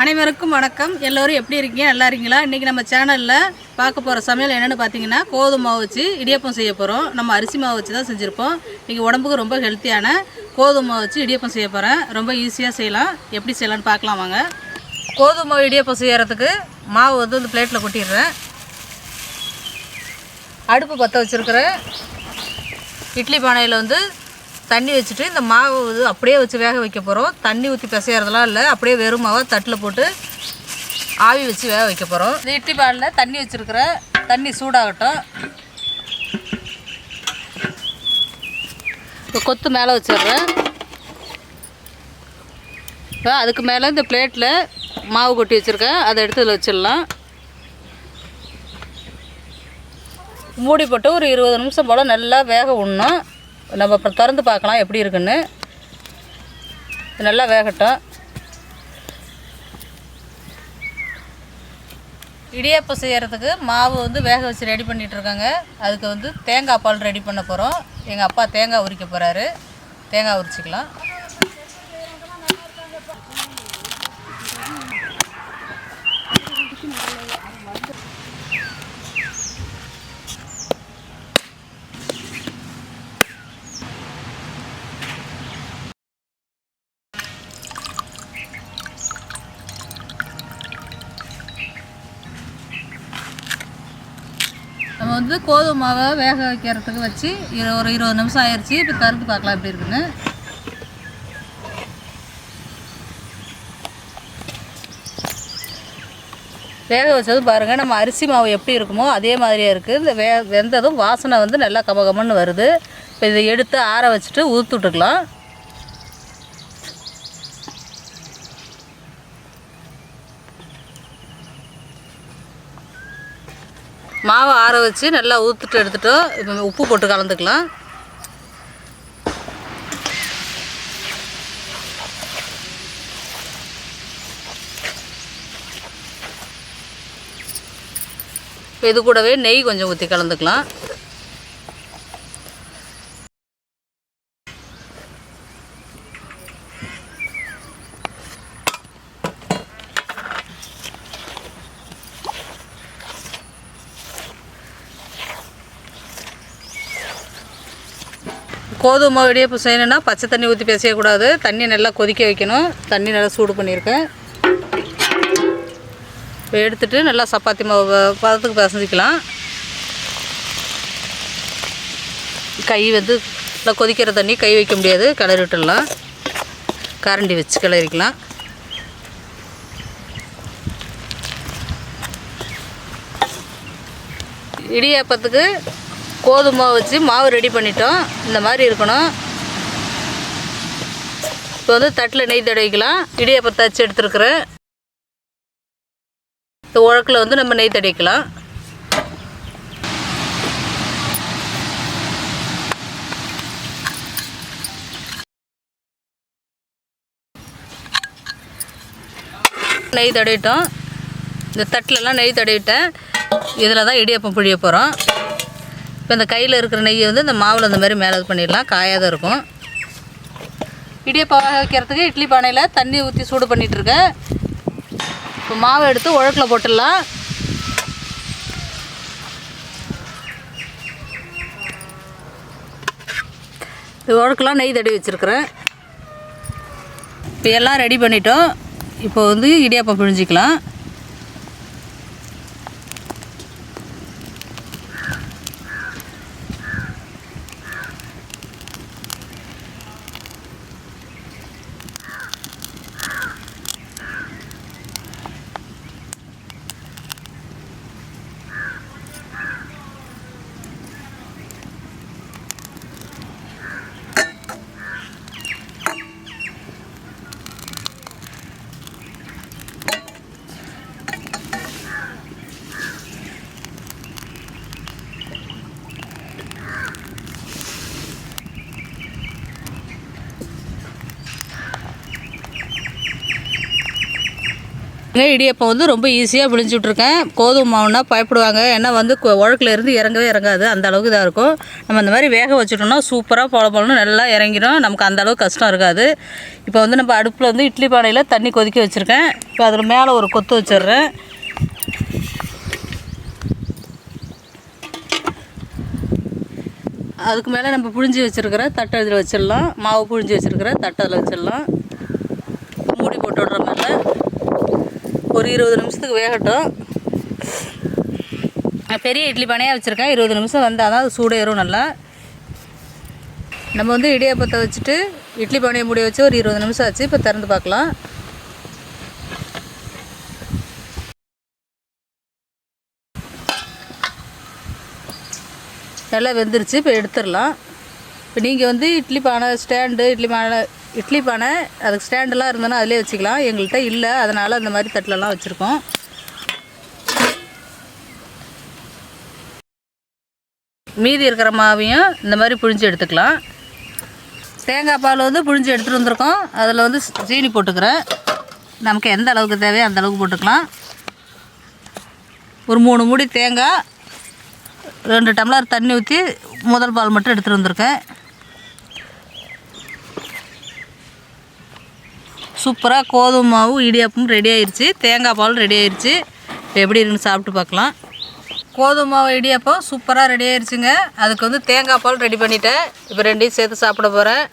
அனைவருக்கும் வணக்கம். எல்லோரும் எப்படி இருக்கீங்க? நல்லா இருக்கீங்களா? இன்றைக்கி நம்ம சேனலில் பார்க்க போகிற சமையல் என்னென்னு பார்த்தீங்கன்னா கோதுமை மாவு வச்சு இடியப்பம் செய்ய போகிறோம் நம்ம அரிசி மாவு வச்சு தான் செஞ்சுருப்போம். இன்றைக்கி உடம்புக்கு ரொம்ப ஹெல்த்தியான கோதுமை மாவு வச்சு இடியப்பம் செய்ய போகிறேன் ரொம்ப ஈஸியாக செய்யலாம். எப்படி செய்யலாம்னு பார்க்கலாம் வாங்க. கோதுமை மாவு இடியப்பம் செய்கிறதுக்கு மாவு வந்து இந்த பிளேட்டில் கொட்டிடுறேன். அடுப்பு பற்ற வச்சுருக்கிறேன் இட்லி பானையில் வந்து தண்ணி வச்சுட்டு இந்த மாவு இது அப்படியே வச்சு வேக வைக்க போகிறோம் தண்ணி ஊற்றி பிசையறதுலாம் இல்லை. அப்படியே வெறும் மாவை தட்டில் போட்டு ஆவி வச்சு வேக வைக்க போகிறோம் இந்த இட்லி பாலில் தண்ணி வச்சுருக்கிற தண்ணி சூடாகட்டும். இப்போ கொத்து மேலே வச்சிடுறேன். இப்போ அதுக்கு மேலே இந்த பிளேட்டில் மாவு கொட்டி வச்சுருக்கேன். அதை எடுத்து இதில் வச்சிடலாம். மூடி போட்டு ஒரு இருபது நிமிஷம் போல் நல்லா வேக விடணும். நம்ம அப்புறம் திறந்து பார்க்கலாம் எப்படி இருக்குன்னு. நல்லா வேகட்டும். இடியாப்பம் செய்கிறதுக்கு மாவு வந்து வேக வச்சு ரெடி பண்ணிகிட்ருக்காங்க இருக்காங்க அதுக்கு வந்து தேங்காய் பால் ரெடி பண்ண போகிறோம் எங்கள் அப்பா தேங்காய் உரிக்க போகிறாரு தேங்காய் உரிச்சிக்கலாம். வந்து கோதுமை மாவை வேக வைக்கிறதுக்கு வச்சு இரு ஒரு இருபது நிமிஷம் ஆயிடுச்சு இப்போ திறந்து பார்க்கலாம் எப்படி இருக்குன்னு. வேக வச்சது பாருங்கள் நம்ம அரிசி மாவு எப்படி இருக்குமோ அதே மாதிரியே இருக்குது இந்த வே வெந்ததும் வாசனை வந்து நல்லா கமகமன்னு வருது. இப்போ இதை எடுத்து ஆற வச்சுட்டு ஊற்றி மாவை ஆற வச்சு நல்லா ஊற்றுட்டு எடுத்துட்டோம் இப்போ உப்பு போட்டு கலந்துக்கலாம். இப்போ இது கூடவே நெய் கொஞ்சம் ஊற்றி கலந்துக்கலாம். கோதுமை இடியப்பம் செய்யணும்னா பச்சை தண்ணி ஊற்றி பிசையக்கூடாது தண்ணி நல்லா கொதிக்க வைக்கணும். தண்ணி நல்லா சூடு பண்ணியிருக்கேன். இப்போ எடுத்துட்டு நல்லா சப்பாத்தி மாவு பதத்துக்கு பிசைஞ்சிக்கலாம். கை வந்து நல்லா கொதிக்கிற தண்ணி கை வைக்க முடியாது. கிளறி விட்டுடலாம். கரண்டி வச்சு கிளறிக்கலாம். இடியாப்பத்துக்கு கோதுமை வச்சு மாவு ரெடி பண்ணிட்டோம். இந்த மாதிரி இருக்கணும். இப்போ வந்து தட்டில் நெய் தடவிக்கலாம். இடியாப்பத்தை தச்சு எடுத்துருக்குறேன். இந்த உழக்கில் வந்து நம்ம நெய் தடவிக்கலாம். நெய் தடவிட்டோம். இந்த தட்டிலலாம் நெய் தடவிட்டேன். இதில் தான் இடியாப்பம் புழிய போகிறோம். இப்போ இந்த கையில் இருக்கிற நெய்யை வந்து இந்த மாவில் இந்த மாதிரி மேலே இது பண்ணிடலாம். காயாத இருக்கும். இடியப்பாக வைக்கிறதுக்கு இட்லி பானையில் தண்ணி ஊற்றி சூடு பண்ணிகிட்டு இருக்கேன். இப்போ மாவை எடுத்து உழக்கில் போட்டுடலாம். இது உழக்கெலாம் நெய் தடி வச்சுருக்குறேன். இப்போ எல்லாம் ரெடி பண்ணிட்டோம். இப்போ வந்து இடியாப்பம் பிழிஞ்சிக்கலாம். இடியப்பம் வந்து ரொம்ப ஈஸியாக விழிஞ்சு விட்ருக்கேன் கோதுமை மாவுனா பயப்படுவாங்க. ஏன்னா வந்து கொ- உழக்குல இருந்து இறங்கவே இறங்காது. அந்த அளவுக்கு இதாக இருக்கும். நம்ம இந்த மாதிரி வேக வச்சுட்டோம்னா சூப்பராக போல பொலன்னு நல்லா இறங்கிடும். நமக்கு அந்த அளவுக்கு கஷ்டம் இருக்காது. இப்போ வந்து நம்ம அடுப்பில் வந்து இட்லி பானையில் தண்ணி கொதிக்க வச்சுருக்கேன். இப்போ அதில் மேலே ஒரு கொத்து வச்சிடுறேன். அதுக்கு மேலே நம்ம புழிஞ்சி வச்சுருக்கிற தட்டை இதில் வச்சிடலாம். மாவு புழிஞ்சி வச்சுருக்கிற தட்டை அதில் வச்சிடலாம் மூடி போட்டு விட்ற மேலே ஒரு இருபது நிமிஷத்துக்கு வேகட்டும். நான் பெரிய இட்லி பானையாக வச்சுருக்கேன். இருபது நிமிஷம் வந்தால் தான் அது சூடேறும் நல்லா. நம்ம வந்து இடியாப்பத்தை வச்சுட்டு இட்லி பானையை மூடி வச்சு ஒரு இருபது நிமிஷம் ஆச்சு. இப்போ திறந்து பார்க்கலாம். நல்லா வெந்துருச்சு. இப்போ எடுத்துடலாம். இப்போ நீங்கள் வந்து இட்லி பானை ஸ்டாண்டு இட்லி பானை இட்லி பானை அதுக்கு ஸ்டாண்டெல்லாம் இருந்தோன்னா அதிலே வச்சுக்கலாம். எங்கள்கிட்ட இல்லை அதனால் அந்த மாதிரி தட்டிலலாம் வச்சுருக்கோம். மீதி இருக்கிற மாவையும் இந்த மாதிரி புழிஞ்சு எடுத்துக்கலாம். தேங்காய் பால் வந்து புழிஞ்சு எடுத்துகிட்டு வந்திருக்கோம். அதில் வந்து சீனி போட்டுக்கிறேன். நமக்கு எந்த அளவுக்கு தேவையோ அந்த அளவுக்கு போட்டுக்கலாம். ஒரு மூணு மூடி தேங்காய் ரெண்டு டம்ளர் தண்ணி ஊற்றி முதல் பால் மட்டும் எடுத்துகிட்டு வந்திருக்கேன். சூப்பராக கோதுமை மாவு இடியாப்பம் ரெடி ஆயிடுச்சு தேங்காய் பால் ரெடி ஆயிடுச்சு இப்போ எப்படி இருக்குன்னு சாப்பிட்டு பார்க்கலாம். கோதுமை மாவு இடியாப்பம் சூப்பராக ரெடி ஆயிடுச்சுங்க அதுக்கு வந்து தேங்காய் பால் ரெடி பண்ணிட்டேன். இப்போ ரெண்டையும் சேர்த்து சாப்பிட போகிறேன்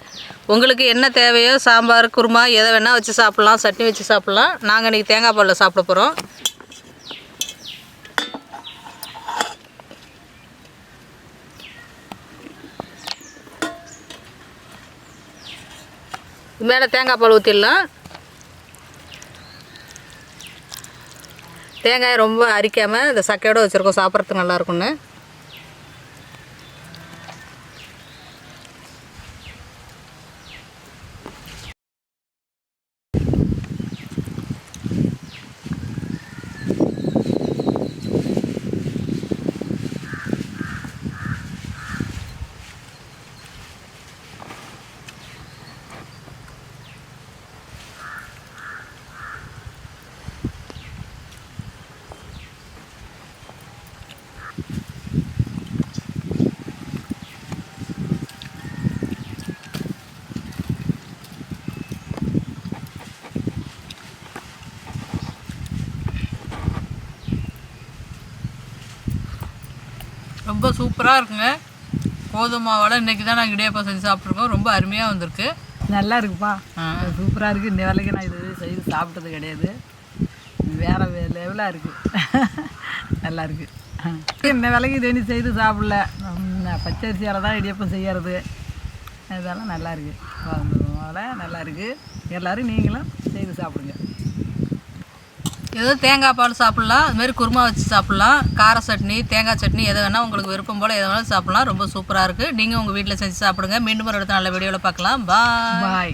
உங்களுக்கு என்ன தேவையோ சாம்பார் குருமா எதை வேணால் வச்சு சாப்பிட்லாம். சட்னி வச்சு சாப்பிட்லாம். நாங்கள் இன்றைக்கி தேங்காய் பாலில் சாப்பிட போகிறோம் மேலே தேங்காய் பால் ஊற்றிடலாம் தேங்காயை ரொம்ப அரிக்காமல் இந்த சக்கையோடு வச்சுருக்கோம். சாப்பிட்றதுக்கு நல்லா ரொம்ப சூப்பராக இருக்குங்க. கோதுமை மாவோட இன்றைக்கி தான் நாங்கள் இடியாப்பம் செஞ்சு சாப்பிட்ருக்கோம் ரொம்ப அருமையாக வந்திருக்கு. நல்லா இருக்குப்பா. சூப்பராக இருக்குது இந்த வேலைக்கு நான் இது செய்து சாப்பிட்டது கிடையாது. வேறு லெவலாக இருக்குது நல்லா இருக்கு. இந்த வேலைக்கு இது இனி செய்து சாப்பிடல. பச்சரிசியால் தான் இடியப்பம் செய்யறது. இதெல்லாம் நல்லா இருக்கு. அதனால் நல்லா இருக்கு. எல்லோரும் நீங்களும் செய்து சாப்பிடுங்க. ஏதோ தேங்காய் பால் சாப்பிட்லாம் அதுமாரி குருமா வச்சு சாப்பிட்லாம் கார சட்னி தேங்காய் சட்னி எது வேணால் உங்களுக்கு விருப்பம் போல் எது வேணாலும் சாப்பிட்லாம். ரொம்ப சூப்பராக இருக்குது நீங்கள் உங்கள் வீட்டில் செஞ்சு சாப்பிடுங்க. மீண்டும் ஒரு இடத்த நல்ல வீடியோவில் பார்க்கலாம். பாய் பாய்